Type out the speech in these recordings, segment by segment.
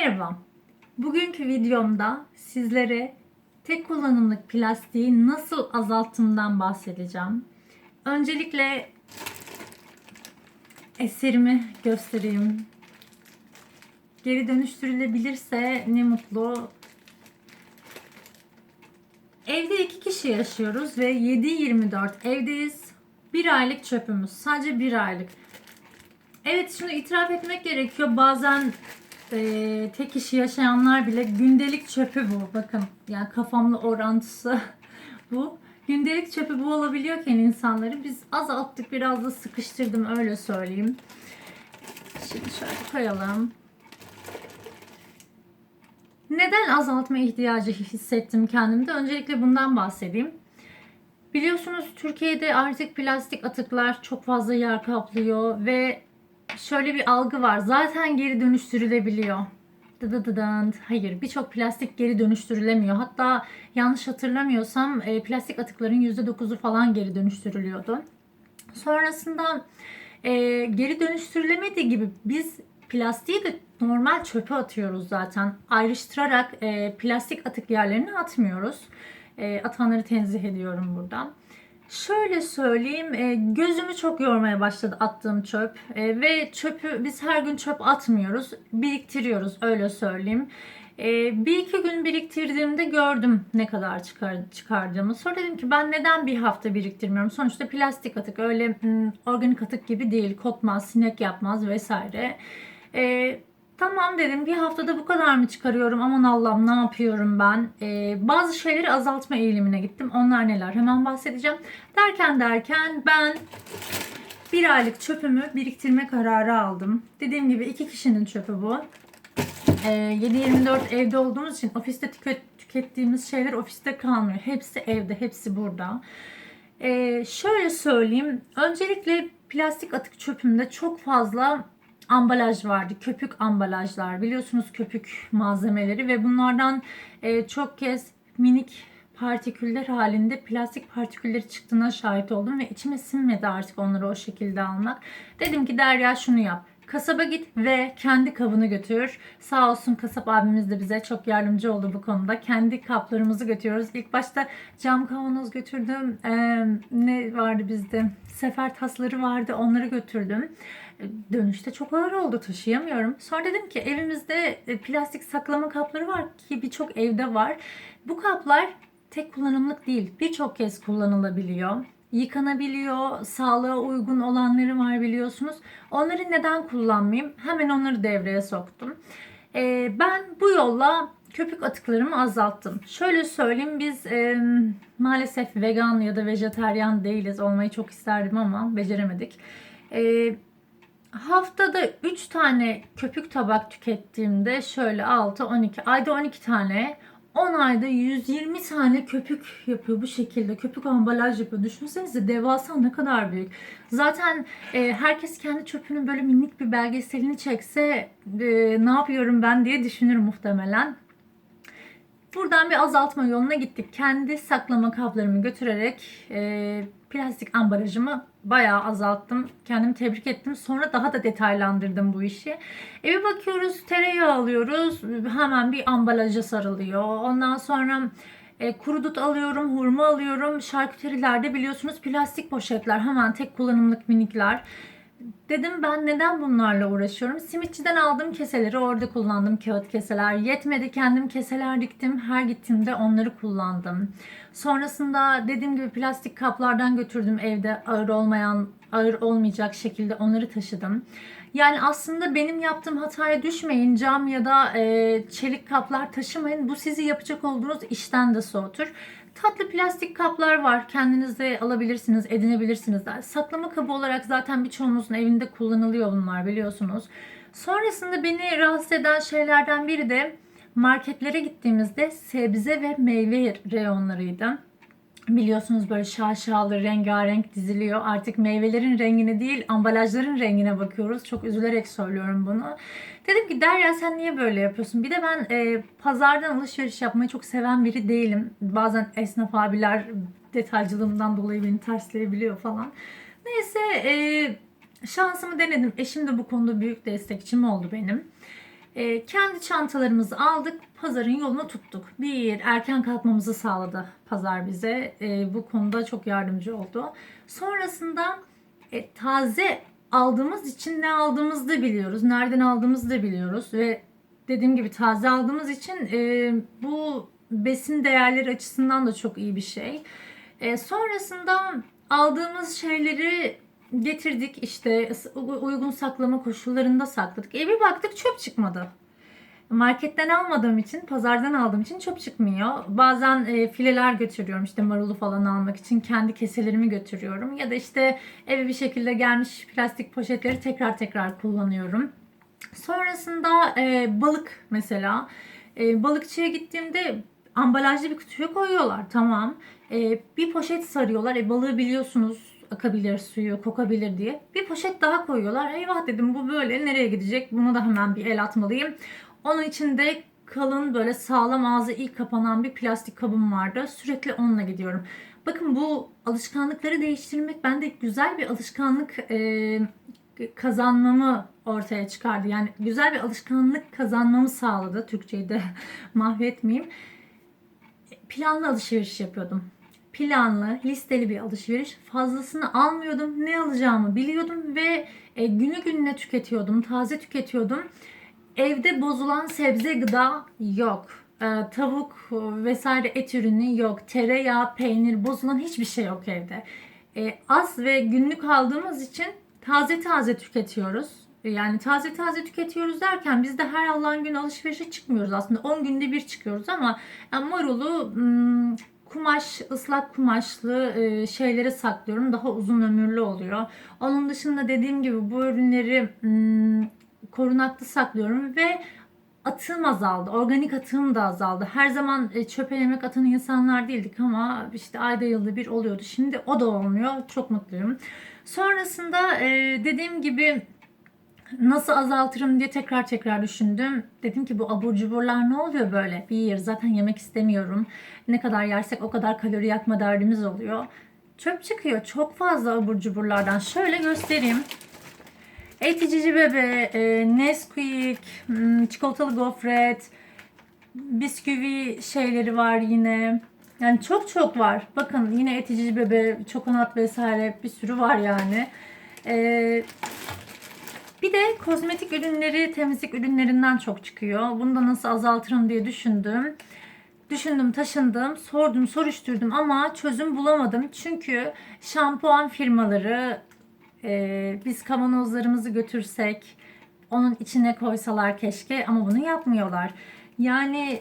Merhaba. Bugünkü videomda sizlere tek kullanımlık plastiği nasıl azalttığımdan bahsedeceğim. Öncelikle eserimi göstereyim. Geri dönüştürülebilirse ne mutlu. Evde iki kişi yaşıyoruz ve 7-24 evdeyiz. Bir aylık çöpümüz. Sadece bir aylık. Evet şimdi itiraf etmek gerekiyor. Bazen e, tek kişi yaşayanlar bile gündelik çöpü bu. Bakın yani kafamla orantısı bu. Gündelik çöpü bu olabiliyorken insanları biz azalttık biraz da sıkıştırdım öyle söyleyeyim. Şimdi şöyle koyalım. Neden azaltma ihtiyacı hissettim kendimde? Öncelikle bundan bahsedeyim. Biliyorsunuz Türkiye'de artık plastik atıklar çok fazla yer kaplıyor ve şöyle bir algı var. Zaten geri dönüştürülebiliyor. Dıdıdıdınt. Hayır birçok plastik geri dönüştürülemiyor. Hatta yanlış hatırlamıyorsam e, plastik atıkların %9'u falan geri dönüştürülüyordu. Sonrasında e, geri dönüştürülemediği gibi biz plastiği de normal çöpe atıyoruz zaten. Ayrıştırarak e, plastik atık yerlerine atmıyoruz. Atanları tenzih ediyorum buradan. Şöyle söyleyeyim, e, gözümü çok yormaya başladı attığım çöp E, ve çöpü biz her gün çöp atmıyoruz, biriktiriyoruz öyle söyleyeyim. E, bir iki gün biriktirdiğimde gördüm ne kadar çıkar, çıkardığımı. Sonra dedim ki ben neden bir hafta biriktirmiyorum? Sonuçta plastik atık öyle hmm, organik atık gibi değil, kokmaz, sinek yapmaz vesaire. Tamam dedim bir haftada bu kadar mı çıkarıyorum aman Allah'ım ne yapıyorum ben. Ee, bazı şeyleri azaltma eğilimine gittim. Onlar neler hemen bahsedeceğim. Derken derken ben bir aylık çöpümü biriktirme kararı aldım. Dediğim gibi iki kişinin çöpü bu. Ee, 7-24 evde olduğumuz için ofiste tüket, tükettiğimiz şeyler ofiste kalmıyor. Hepsi evde, hepsi burada. Ee, şöyle söyleyeyim. Öncelikle plastik atık çöpümde çok fazla ambalaj vardı. Köpük ambalajlar. Biliyorsunuz köpük malzemeleri ve bunlardan e, çok kez minik partiküller halinde plastik partikülleri çıktığına şahit oldum ve içime sinmedi artık onları o şekilde almak. Dedim ki Derya şunu yap. Kasaba git ve kendi kabını götür. Sağ olsun kasap abimiz de bize çok yardımcı oldu bu konuda. Kendi kaplarımızı götürüyoruz. İlk başta cam kavanoz götürdüm. Ee, ne vardı bizde? Sefer tasları vardı. Onları götürdüm. Dönüşte çok ağır oldu taşıyamıyorum. Sonra dedim ki evimizde e, plastik saklama kapları var ki birçok evde var. Bu kaplar tek kullanımlık değil. Birçok kez kullanılabiliyor yıkanabiliyor, sağlığa uygun olanları var biliyorsunuz. Onları neden kullanmayayım? Hemen onları devreye soktum. Ee, ben bu yolla köpük atıklarımı azalttım. Şöyle söyleyeyim biz e, maalesef vegan ya da vejeteryan değiliz. Olmayı çok isterdim ama beceremedik. E, haftada 3 tane köpük tabak tükettiğimde şöyle 6, 12, ayda 12 tane 10 ayda 120 tane köpük yapıyor bu şekilde. Köpük ambalaj yapıyor. Düşünsenize devasa ne kadar büyük. Zaten e, herkes kendi çöpünün böyle minik bir belgeselini çekse e, ne yapıyorum ben diye düşünür muhtemelen. Buradan bir azaltma yoluna gittik. Kendi saklama kaplarımı götürerek e, plastik ambalajımı bayağı azalttım. Kendimi tebrik ettim. Sonra daha da detaylandırdım bu işi. Eve bakıyoruz tereyağı alıyoruz. Hemen bir ambalaja sarılıyor. Ondan sonra e, kuru dut alıyorum, hurma alıyorum. Şarküterilerde biliyorsunuz plastik poşetler. Hemen tek kullanımlık minikler. Dedim ben neden bunlarla uğraşıyorum? Simitçiden aldığım keseleri orada kullandım kağıt keseler. Yetmedi kendim keseler diktim. Her gittiğimde onları kullandım. Sonrasında dediğim gibi plastik kaplardan götürdüm evde ağır olmayan, ağır olmayacak şekilde onları taşıdım. Yani aslında benim yaptığım hataya düşmeyin. Cam ya da e, çelik kaplar taşımayın. Bu sizi yapacak olduğunuz işten de soğutur. Tatlı plastik kaplar var. Kendiniz de alabilirsiniz, edinebilirsiniz. Saklama kabı olarak zaten birçoğunuzun evinde kullanılıyor bunlar biliyorsunuz. Sonrasında beni rahatsız eden şeylerden biri de marketlere gittiğimizde sebze ve meyve reyonlarıydı. Biliyorsunuz böyle şaşalı, rengarenk diziliyor. Artık meyvelerin rengine değil, ambalajların rengine bakıyoruz. Çok üzülerek söylüyorum bunu. Dedim ki Derya sen niye böyle yapıyorsun? Bir de ben e, pazardan alışveriş yapmayı çok seven biri değilim. Bazen esnaf abiler detaycılığımdan dolayı beni tersleyebiliyor falan. Neyse e, şansımı denedim. Eşim de bu konuda büyük destekçim oldu benim. E, kendi çantalarımızı aldık, pazarın yolunu tuttuk. Bir, erken kalkmamızı sağladı pazar bize. E, bu konuda çok yardımcı oldu. Sonrasında e, taze aldığımız için ne aldığımızı da biliyoruz. Nereden aldığımızı da biliyoruz. Ve dediğim gibi taze aldığımız için e, bu besin değerleri açısından da çok iyi bir şey. E, sonrasında aldığımız şeyleri getirdik işte uygun saklama koşullarında sakladık. E bir baktık çöp çıkmadı. Marketten almadığım için, pazardan aldığım için çöp çıkmıyor. Bazen e, fileler götürüyorum işte marulu falan almak için kendi keselerimi götürüyorum. Ya da işte eve bir şekilde gelmiş plastik poşetleri tekrar tekrar kullanıyorum. Sonrasında e, balık mesela. E, balıkçıya gittiğimde ambalajlı bir kutuya koyuyorlar tamam. E, bir poşet sarıyorlar. E, balığı biliyorsunuz akabilir suyu, kokabilir diye. Bir poşet daha koyuyorlar. Eyvah dedim bu böyle nereye gidecek? Bunu da hemen bir el atmalıyım. Onun içinde kalın böyle sağlam ağzı ilk kapanan bir plastik kabım vardı. Sürekli onunla gidiyorum. Bakın bu alışkanlıkları değiştirmek bende güzel bir alışkanlık e, kazanmamı ortaya çıkardı. Yani güzel bir alışkanlık kazanmamı sağladı. Türkçeyi de mahvetmeyeyim. Planlı alışveriş yapıyordum planlı, listeli bir alışveriş. Fazlasını almıyordum. Ne alacağımı biliyordum ve e, günü gününe tüketiyordum. Taze tüketiyordum. Evde bozulan sebze gıda yok. E, tavuk vesaire et ürünü yok. Tereyağı, peynir bozulan hiçbir şey yok evde. E, az ve günlük aldığımız için taze taze tüketiyoruz. Yani taze taze tüketiyoruz derken biz de her Allah'ın günü alışverişe çıkmıyoruz aslında. 10 günde bir çıkıyoruz ama yani marulu hmm, kumaş, ıslak kumaşlı e, şeyleri saklıyorum. Daha uzun ömürlü oluyor. Onun dışında dediğim gibi bu ürünleri hmm, korunaklı saklıyorum ve atığım azaldı. Organik atığım da azaldı. Her zaman e, çöp elemek atan insanlar değildik ama işte ayda yılda bir oluyordu. Şimdi o da olmuyor. Çok mutluyum. Sonrasında e, dediğim gibi nasıl azaltırım diye tekrar tekrar düşündüm. Dedim ki bu abur cuburlar ne oluyor böyle? Bir yer zaten yemek istemiyorum. Ne kadar yersek o kadar kalori yakma derdimiz oluyor. Çöp çıkıyor çok fazla abur cuburlardan. Şöyle göstereyim. Eticici bebe, e, Nesquik, hmm, çikolatalı gofret, bisküvi şeyleri var yine. Yani çok çok var. Bakın yine eticici bebe, çokonat vesaire bir sürü var yani. Ee, bir de kozmetik ürünleri, temizlik ürünlerinden çok çıkıyor. Bunu da nasıl azaltırım diye düşündüm. Düşündüm, taşındım, sordum, soruşturdum ama çözüm bulamadım. Çünkü şampuan firmaları e, biz kavanozlarımızı götürsek onun içine koysalar keşke ama bunu yapmıyorlar. Yani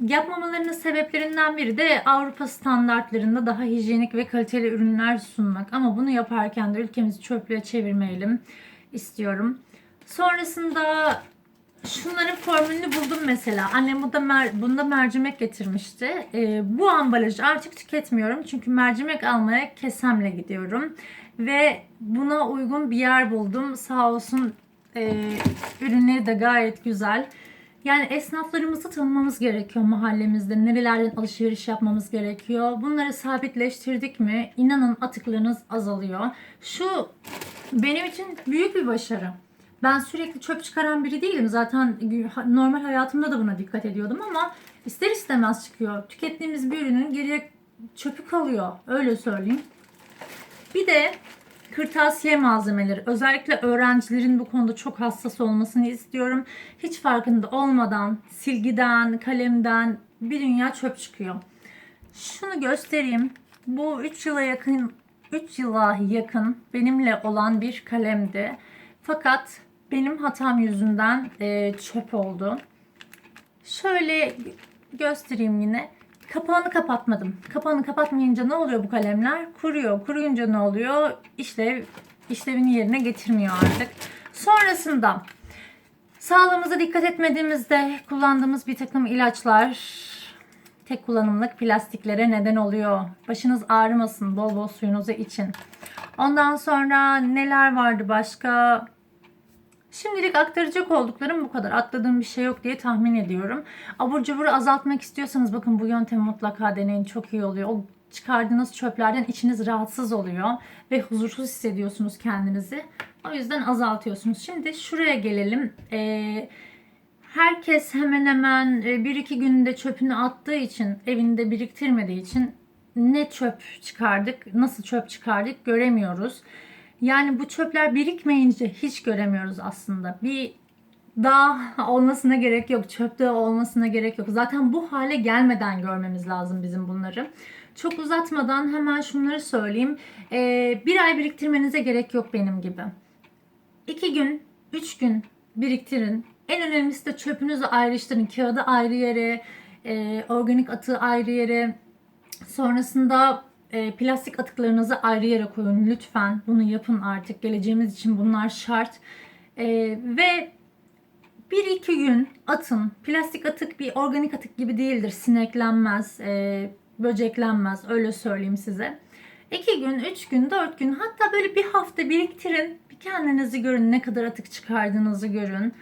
yapmamalarının sebeplerinden biri de Avrupa standartlarında daha hijyenik ve kaliteli ürünler sunmak. Ama bunu yaparken de ülkemizi çöplüğe çevirmeyelim istiyorum. Sonrasında şunların formülünü buldum mesela. Annem bunda, mer bunda mercimek getirmişti. E, bu ambalajı artık tüketmiyorum. Çünkü mercimek almaya kesemle gidiyorum. Ve buna uygun bir yer buldum. Sağ olsun e, ürünleri de gayet güzel. Yani esnaflarımızı tanımamız gerekiyor mahallemizde. Nerelerden alışveriş yapmamız gerekiyor. Bunları sabitleştirdik mi inanın atıklarınız azalıyor. Şu benim için büyük bir başarı. Ben sürekli çöp çıkaran biri değilim. Zaten normal hayatımda da buna dikkat ediyordum ama ister istemez çıkıyor. Tükettiğimiz bir ürünün geriye çöpü kalıyor. Öyle söyleyeyim. Bir de kırtasiye malzemeleri. Özellikle öğrencilerin bu konuda çok hassas olmasını istiyorum. Hiç farkında olmadan silgiden, kalemden bir dünya çöp çıkıyor. Şunu göstereyim. Bu 3 yıla yakın 3 yıla yakın benimle olan bir kalemdi. Fakat benim hatam yüzünden e, çöp oldu. Şöyle göstereyim yine. Kapağını kapatmadım. Kapağını kapatmayınca ne oluyor bu kalemler? Kuruyor. Kuruyunca ne oluyor? İşlev işlevini yerine getirmiyor artık. Sonrasında sağlığımıza dikkat etmediğimizde kullandığımız bir takım ilaçlar tek kullanımlık plastiklere neden oluyor. Başınız ağrımasın. Bol bol suyunuzu için. Ondan sonra neler vardı başka? Şimdilik aktaracak olduklarım bu kadar. Atladığım bir şey yok diye tahmin ediyorum. Abur cuburu azaltmak istiyorsanız bakın bu yöntemi mutlaka deneyin. Çok iyi oluyor. O çıkardığınız çöplerden içiniz rahatsız oluyor ve huzursuz hissediyorsunuz kendinizi. O yüzden azaltıyorsunuz. Şimdi şuraya gelelim. Ee, herkes hemen hemen e, bir iki günde çöpünü attığı için, evinde biriktirmediği için ne çöp çıkardık, nasıl çöp çıkardık göremiyoruz. Yani bu çöpler birikmeyince hiç göremiyoruz aslında. Bir dağ olmasına gerek yok, çöp dağı olmasına gerek yok. Zaten bu hale gelmeden görmemiz lazım bizim bunları. Çok uzatmadan hemen şunları söyleyeyim. Ee, bir ay biriktirmenize gerek yok benim gibi. İki gün, üç gün biriktirin. En önemlisi de çöpünüzü ayrıştırın. Kağıdı ayrı yere, e, organik atığı ayrı yere. Sonrasında e, plastik atıklarınızı ayrı yere koyun lütfen. Bunu yapın artık. Geleceğimiz için bunlar şart. E, ve bir iki gün atın. Plastik atık bir organik atık gibi değildir. Sineklenmez, e, böceklenmez. Öyle söyleyeyim size. İki gün, üç gün, dört gün hatta böyle bir hafta biriktirin. Bir kendinizi görün. Ne kadar atık çıkardığınızı görün.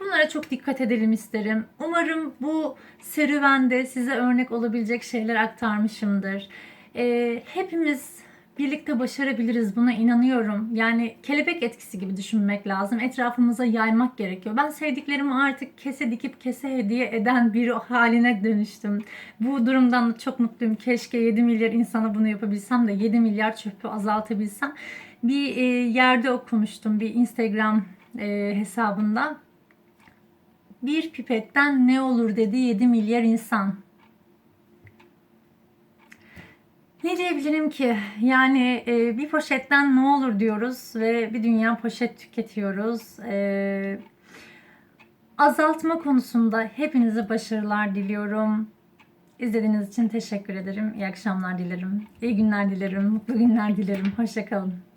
Bunlara çok dikkat edelim isterim. Umarım bu serüvende size örnek olabilecek şeyler aktarmışımdır. Ee, hepimiz birlikte başarabiliriz buna inanıyorum. Yani kelebek etkisi gibi düşünmek lazım. Etrafımıza yaymak gerekiyor. Ben sevdiklerimi artık kese dikip kese hediye eden biri haline dönüştüm. Bu durumdan da çok mutluyum. Keşke 7 milyar insana bunu yapabilsem de 7 milyar çöpü azaltabilsem. Bir e, yerde okumuştum bir Instagram e, hesabında. Bir pipetten ne olur dedi 7 milyar insan. Ne diyebilirim ki? Yani e, bir poşetten ne olur diyoruz ve bir dünya poşet tüketiyoruz. E, azaltma konusunda hepinize başarılar diliyorum. İzlediğiniz için teşekkür ederim. İyi akşamlar dilerim. İyi günler dilerim. Mutlu günler dilerim. Hoşçakalın.